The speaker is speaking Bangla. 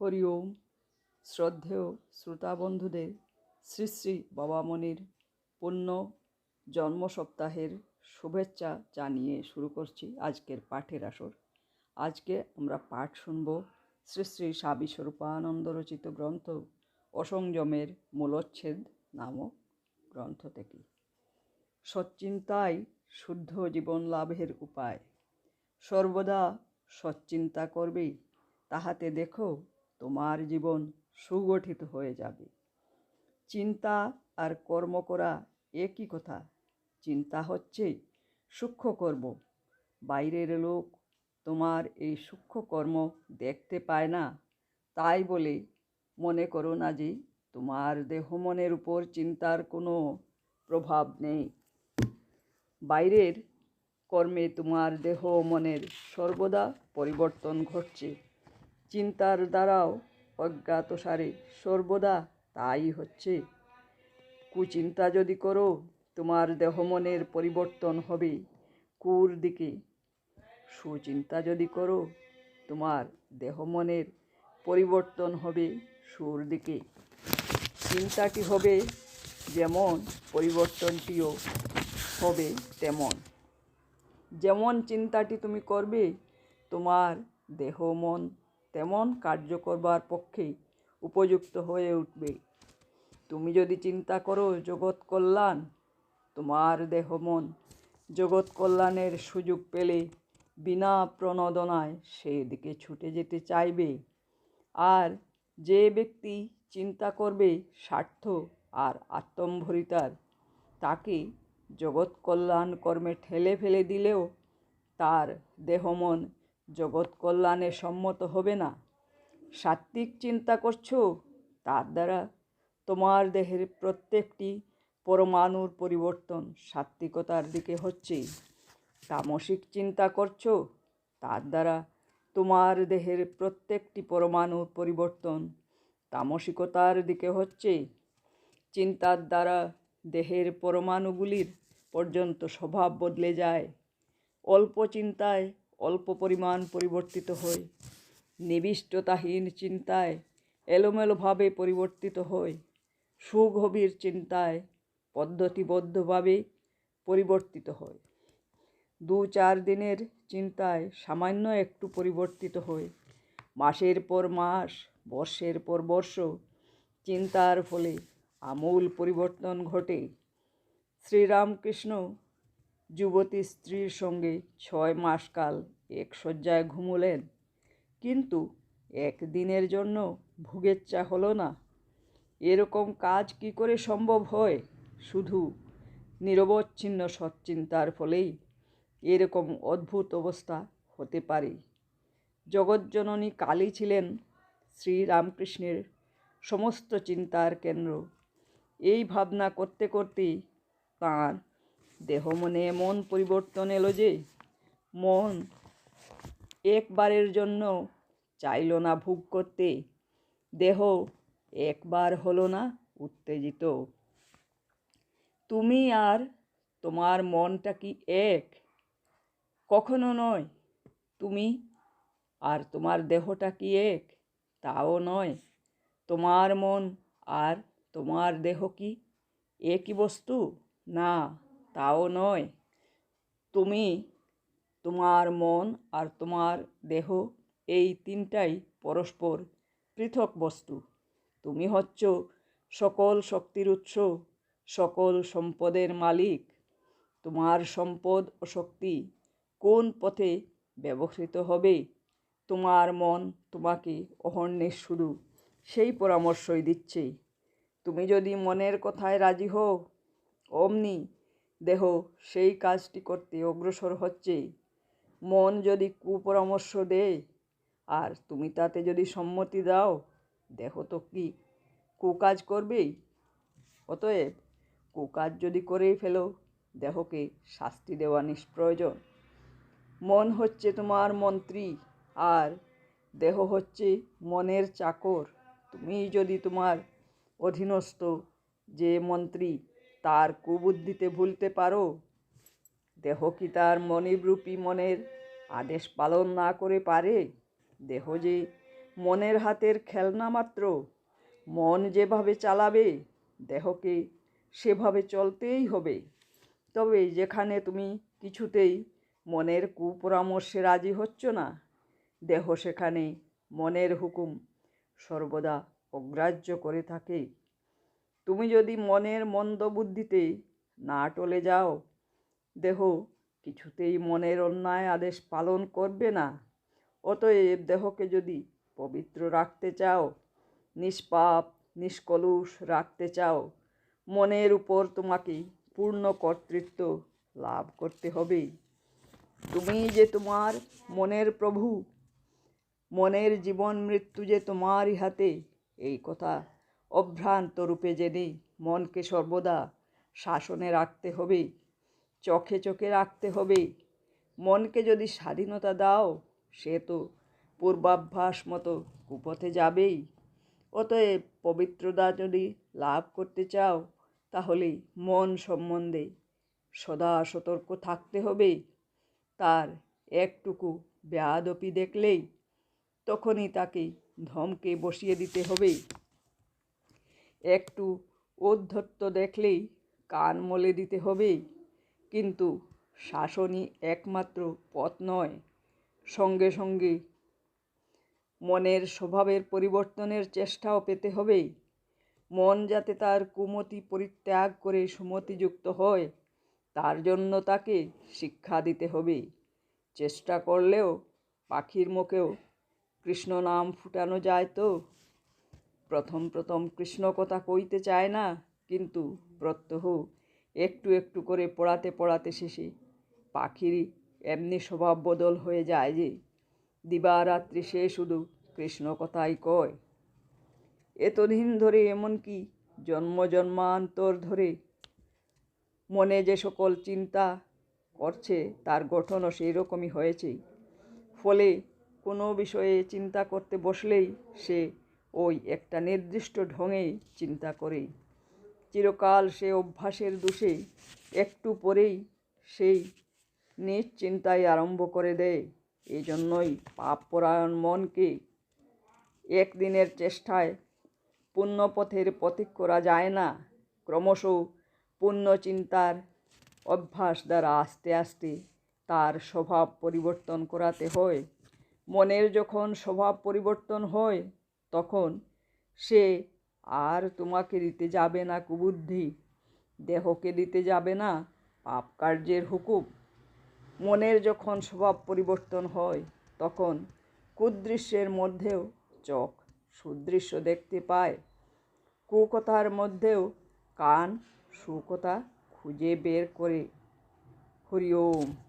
হরি ওম। শ্রদ্ধেয় শ্রোতাবন্ধুদের শ্রী শ্রী বাবামণির পূর্ণ জন্ম সপ্তাহের শুভেচ্ছা জানিয়ে শুরু করছি আজকের পাঠের আসর। আজকে আমরা পাঠ শুনব শ্রী শ্রী স্বামী স্বরূপানন্দ রচিত গ্রন্থ অসংযমের মূলচ্ছেদ নামক গ্রন্থ থেকে। সচ্চিন্তাই শুদ্ধ জীবন লাভের উপায়। সর্বদা সচ্চিন্তা করবে, তাহাতে দেখো তোমার জীবন সুগঠিত হয়ে যাবে। চিন্তা আর কর্ম করা একই কথা। চিন্তা হচ্ছে সূক্ষ্ম কর্ম। বাইরের লোক তোমার এই সূক্ষ্ম কর্ম দেখতে পায় না। তাই বলে মনে করো না যে তোমার দেহ মনের উপর চিন্তার কোনো প্রভাব নেই। বাইরের কর্মে তোমার দেহ মনের সর্বদা পরিবর্তন ঘটছে। চিন্তার দ্বারাও অজ্ঞাতসারে সর্বদা তাই হচ্ছে। কুচিন্তা যদি করো, তোমার দেহ মনের পরিবর্তন হবে কুর দিকে। সুচিন্তা যদি করো, তোমার দেহ মনের পরিবর্তন হবে সুর দিকে। চিন্তাটি হবে যেমন পরিবর্তনটিও হবে তেমন। যেমন চিন্তাটি তুমি করবে, তোমার দেহ মন তেমন কার্য করবার পক্ষে উপযুক্ত হয়ে উঠবে। তুমি যদি চিন্তা করো জগৎ কল্যাণ, তোমার দেহ মন জগৎ কল্যাণের সুযোগ পেলে বিনা প্রণোদনায় সেদিকে ছুটে যেতে চাইবে। আর যে ব্যক্তি চিন্তা করবে স্বার্থ আর আত্মম্ভরিতার, তাকে জগৎ কল্যাণ কর্মে ঠেলে ফেলে দিলেও তার দেহমন জগৎ কল্যাণে সম্মত হবে না। সাত্ত্বিক চিন্তা করছ? তার দ্বারা তোমার দেহের প্রত্যেকটি পরমাণুর পরিবর্তন সাত্ত্বিকতার দিকে হচ্ছে। তামসিক চিন্তা করছ? তার দ্বারা তোমার দেহের প্রত্যেকটি পরমাণুর পরিবর্তন তামসিকতার দিকে হচ্ছে। চিন্তার দ্বারা দেহের পরমাণুগুলির পর্যন্ত স্বভাব বদলে যায়। অল্প চিন্তায় অল্প পরিমাণ পরিবর্তিত হয় নিবিষ্টতাহীন চিন্তায় এলোমেলোভাবে পরিবর্তিত হয় সুগভীর চিন্তায় পদ্ধতিবদ্ধভাবে পরিবর্তিত হয় দু চার দিনের চিন্তায় সামান্য একটু পরিবর্তিত হয় মাসের পর মাস, বর্ষের পর বর্ষ, চিন্তার ফলে আমূল পরিবর্তন ঘটে। শ্রীরামকৃষ্ণ যুবতী স্ত্রীর সঙ্গে ছয় মাসকাল এক শয্যায় ঘুমুলেন। কিন্তু একদিনের জন্য ভুগেচ্ছা হলো না। এরকম কাজ কি করে সম্ভব হয়? শুধু নিরবচ্ছিন্ন সচ্চিন্তার ফলেই এরকম অদ্ভুত অবস্থা হতে পারে। জগজ্জননী কালী ছিলেন শ্রীরামকৃষ্ণের সমস্ত চিন্তার কেন্দ্র। এই ভাবনা করতে করতেই তাঁর দেহ মনে এমন পরিবর্তন এলো যে, মন একবারের জন্য চাইল না ভোগ করতে। দেহ একবার হলো না উত্তেজিত। তুমি আর তোমার মনটা কি এক? কখনো নয়। তুমি আর তোমার দেহটা কি এক? তাও নয়। তোমার মন আর তোমার দেহ কি একই বস্তু? না। তাও নয়। তুমি, তোমার মন আর তোমার দেহ, এই তিনটাই পরস্পর পৃথক বস্তু। তুমি হচ্ছ সকল শক্তির উৎস, সকল সম্পদের মালিক। তোমার সম্পদ ও শক্তি কোন পথে ব্যবহৃত হবে? তোমার মন তোমাকে অহর্ণের শুধু সেই পরামর্শই দিচ্ছে। তুমি যদি মনের কথায় রাজি হও, অমনি দেহ, সেই কাজটি করতে অগ্রসর হচ্ছে মন যদি কুপরামর্শ দেয়, আর তুমি তাতে যদি সম্মতি দাও, দেহ তো কি কুকাজ করবেই? অতএব কুকাজ যদি করেই ফেলো, দেহকে শাস্তি দেওয়া নিষ্প্রয়োজন। মন হচ্ছে তোমার মন্ত্রী, আর দেহ হচ্ছে মনের চাকর। তুমি যদি তোমার অধীনস্থ যে মন্ত্রী তার কুবুদ্ধিতে ভুলতে পারো। দেহ কি তার মনিবরূপী মনের আদেশ পালন না করে পারে? দেহ যে মনের হাতের খেলনা মাত্র, মন যেভাবে চালাবে দেহকে সেভাবে চলতেই হবে? তবে যেখানে তুমি কিছুতেই মনের কুপরামর্শে রাজি হচ্ছ না, দেহ সেখানে মনের হুকুম সর্বদা অগ্রাহ্য করে থাকে। তুমি যদি মনের মন্দ বুদ্ধিতে না টলে যাও, দেহ কিছুতেই মনের অন্যায় আদেশ পালন করবে না। অতএব দেহকে যদি পবিত্র রাখতে চাও, নিষ্পাপ, নিষ্কলুষ রাখতে চাও, মনের উপর তোমাকে পূর্ণ কর্তৃত্ব লাভ করতে হবে। তুমি যে তোমার মনের প্রভু, মনের জীবন মৃত্যু যে তোমারই হাতে, এই কথা অভ্রান্ত রূপে জেনে মনকে সর্বদা শাসনে রাখতে হবে, চোখে চোখে রাখতে হবে। মনকে যদি স্বাধীনতা দাও, সে তো পূর্বাভ্যাস মতো কুপথে যাবেই। অতএব পবিত্রতা যদি লাভ করতে চাও, তাহলে মন সম্বন্ধে সদা সতর্ক থাকতে হবে। তার একটুকু বেয়াদপি দেখলেই তখনই তাকে ধমকে বসিয়ে দিতে হবে। একটু ঔদ্ধত্য দেখলেই কান মলে দিতে হবে। কিন্তু শাসনই একমাত্র পথ নয়। সঙ্গে সঙ্গে মনের স্বভাবের পরিবর্তনের চেষ্টাও পেতে হবে। মন যাতে তার কুমতি পরিত্যাগ করে সুমতিযুক্ত হয়, তার জন্য তাকে শিক্ষা দিতে হবে। চেষ্টা করলেও পাখির মুখেও কৃষ্ণ নাম ফুটানো যায় তো। প্রথম প্রথম কৃষ্ণ কথা কইতে চায় না, কিন্তু প্রত্যহ একটু একটু করে পড়াতে পড়াতে শেষে পাখিরই এমনি স্বভাব বদল হয়ে যায় যে, দিবারাত্রি সে শুধু কৃষ্ণ কথাই কয়। এতদিন ধরে এমনকি জন্ম জন্মান্তর ধরে মনে যে সকল চিন্তা করছে, তার গঠনও সেই রকমই হয়েছে। ফলে কোনো বিষয়ে চিন্তা করতে বসলেই সে ওই একটা নির্দিষ্ট ঢঙেই চিন্তা করে। চিরকাল সে অভ্যাসের দোষে একটু পরেই সেই নিজ চিন্তায় আরম্ভ করে দেয়। এই জন্যই পাপপরায়ণ মনকে একদিনের চেষ্টায় পুণ্যপথের পথিক করা যায় না। ক্রমশ চিন্তার অভ্যাস দ্বারা আস্তে আস্তে তার স্বভাব পরিবর্তন করাতে হয়। মনের যখন স্বভাব পরিবর্তন হয় তখন সে, আর তোমাকে দিতে যাবে না কুবুদ্ধি। দেহকে দিতে যাবে না পাপ কার্যের হুকুম। মনের যখন স্বভাব পরিবর্তন হয়, তখন কুদৃশ্যের মধ্যেও চোখ সুদৃশ্য দেখতে পায়। কুকথার মধ্যেও কান সুকথা খুঁজে বের করে। হরি ওম।